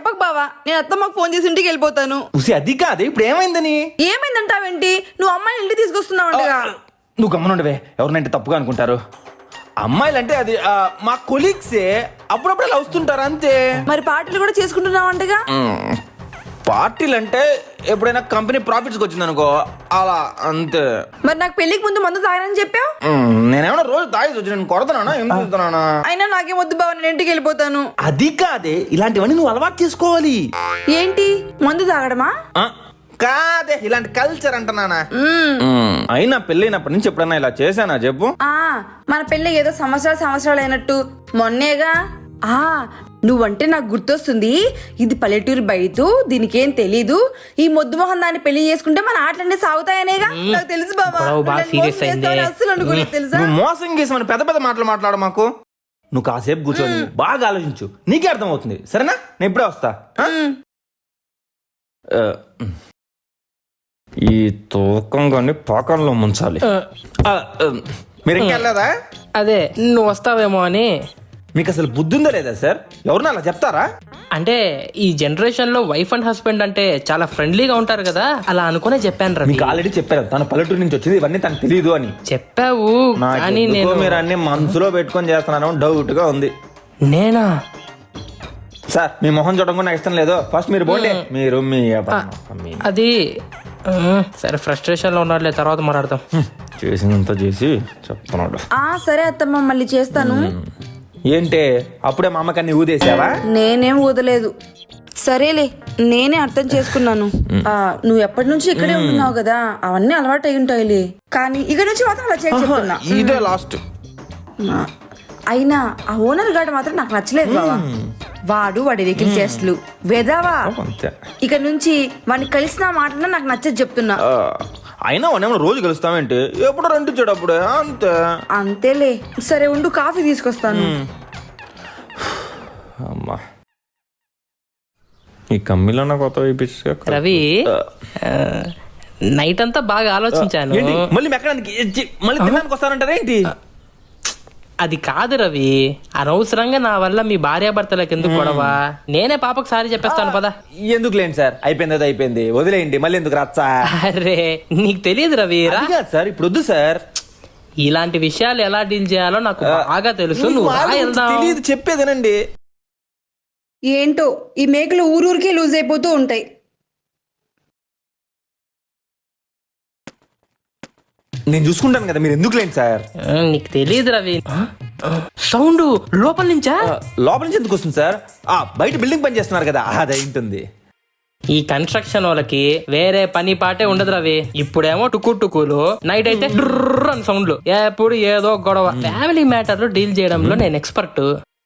చెప్పకు బావా నేను అత్తమ్మకు ఫోన్ చేసి ఇంటికి వెళ్ళిపోతాను. ఉసి అది కాదే ఇప్పుడు ఏమైందని? ఏమైందంటావేంటి? నువ్వు అమ్మాయిని ఇంటికి తీసుకొస్తున్నావంటగా. నువ్వు గమ్మనుండవే ఎవరినంటే తప్పుగా అనుకుంటారు. అమ్మాయిలంటే అది ఆ, మా కొలీగ్సే అప్పుడప్పుడు అలా వస్తుంటారు అంతే. మరి పార్టీలు కూడా చేసుకుంటున్నావంటగా? పార్టీలు అంటే ఎప్పుడైనా కంపెనీ ప్రాఫిట్స్కి వచ్చింది అనుకో అలా అంతే. మరి నాకు పెళ్ళికి ముందు మందు తాగనని చెప్పావు? మ్మ్, నేనేమన్నా రోజు తాగేసి వచ్చి నేను కొడతానా? ఎందుకు చూస్తున్నానా అయినా నాకేం వద్దు బావ నేను ఇంటికి వెళ్ళిపోతాను. అది కాదే ఇలాంటివన్నీ నువ్వు అలవాటు చేసుకోవాలి. ఏంటి? మందు తాగడమా? ఆ, కాదే ఇలాంటి కల్చర్ అంటున్నానా? మ్మ్. అయినా పెళ్ళైనప్పటి నుంచి ఎప్పుడన్నా ఇలా చేశానా చెప్పు? ఆ మన పెళ్ళి ఏదో సంవత్సరాలు సంవత్సరాలు అయినట్టు మొన్నేగా? ఆ నువ్వంటే నాకు గుర్తొస్తుంది. ఇది పల్లెటూరు బయట దీనికేం తెలీదు. ఈ మొద్దు మొహం దాన్ని పెళ్ళి చేసుకుంటే మన ఆటలన్నీ సాగుతాయనేగా? నాకు తెలుసు బాబా అయింది. అనుకోలేదు తెలుసా? నువ్వు మోసం చేసి మన పెద్ద పెద్ద మాటలు మాట్లాడు మాకు. నువ్వు కాసేపు కూర్చొని బాగా ఆలోచించు. నీకే అర్థమవుతుంది. సరేనా? నేను ఇప్పుడే వస్తా. ఈ తూకం కానీ పాకంలో ముంచాలి. మీరు ఇంకెళ్ళదా అదే నువ్వు వస్తావేమో అని మీకు అసలు బుద్ధి ఉందా లేదా సార్? ఎవరిని అలా చెప్తారా? అంటే ఈ జనరేషన్లో వైఫ్ అండ్ హస్బెండ్ అంటే చాలా ఫ్రెండ్లీగా ఉంటారు కదా అలా అనుకునే చెప్పాను రవి. మీకు ఆల్రెడీ చెప్పారు తన పల్లెటూరు నుంచి వచ్చింది ఇవన్నీ తనకు తెలియదు అని. చెప్పావు కానీ నేను మీరు అన్ని మనసులో పెట్టుకొని చేస్తున్నాను డౌట్గా ఉంది. నేనా? సార్ మీ మొహం చూడడం నాకు ఇష్టం లేదు. ఫస్ట్ మీరు పోండి. మీరు మీ అది సరే ఫ్రస్ట్రేషన్లో ఉన్నాడులే తర్వాత మాట్లాడతాం చేసినంత చేసి చెప్తున్నాడు. ఆ సరే అత్తమ్మ మళ్ళీ చేస్తాను. ఏంటే అప్పుడే మా అమ్మకి అన్ని ఊదేసావా నేనేం వదలేదు సరేలే నేనే అర్థం చేసుకున్నాను. ఆ నువ్వు ఎప్పటి నుంచి ఇక్కడే ఉంటున్నావు కదా? అవన్నీ అలవాటు అయి ఉంటాయిలే కానీ ఇక నుంచి మాత్రం అలా చేయక చెప్తున్నా. ఇదే లాస్ట్ అయినా ఆ ఓనర్ గాడు మాత్రం నాకు నచ్చలేదు బావా. వాడు వాడి వెకిల్ చేస్తులు వెదావా అంతే. ఇక నుంచి వాడిని కలిసిన మాటన నాకు నచ్చదు చెప్తున్నా. ఆ, అయినా వాడిని రోజు కలుస్తామేంటి ఎప్పుడు రెండు అప్పుడే అంతే. అంతేలే సరే ఉండు కాఫీ తీసుకొస్తాను. అమ్మా ఈ కమ్మిలో నాకు కొత్త వేయించు రవి నైట్ అంతా బాగా ఆలోచించాను. ఏంటి? మళ్ళీ మెక్కడానికి మళ్ళీ తినడానికి వస్తానంటారా ఏంటి? అది కాదు రవి. అనవసరంగా నా వల్ల మీ భార్యాభర్తలకు ఎందుకు గొడవ? నేనే పాపకు సారి చెప్పేస్తాను పదా. ఎందుకు లేండి సార్? అయిపోయింది అది అయిపోయింది. వదిలేయండి మళ్ళీ ఎందుకు రచ్చా? అరే నీకు తెలియదు రవి సార్ ఇప్పుడు వద్దు సార్. ఇలాంటి విషయాలు ఎలా డీల్ చేయాలో నాకు బాగా తెలుసు. నువ్వు రా వెళ్దాం. తెలియదు చెప్పేదేనండి. ఏంటో ఈ మేకలు ఊరూరికే లూజ్ అయిపోతూ ఉంటాయి. నేను చూసుకుంటాను కదా మీరు ఎందుకు లేండి సార్? ఆ, నీకు తెలియదు రవి సౌండ్ లోపల నుంచా? ఆ, లోపల నుంచి ఎందుకు వస్తుంది సార్? ఆ బయట బిల్డింగ్ పని చేస్తున్నారు కదా అది అయి ఉంటుంది ఈ కన్స్ట్రక్షన్ వాళ్ళకి వేరే పని పాటే ఉండదు రవి ఇప్పుడేమో టుకు టుకులు నైట్ అయితే డుర్ర్ అని సౌండ్లు. ఎప్పుడు ఏదో గొడవ. ఫ్యామిలీ మ్యాటర్లో డీల్ చేయడంలో నేను ఎక్స్పర్ట్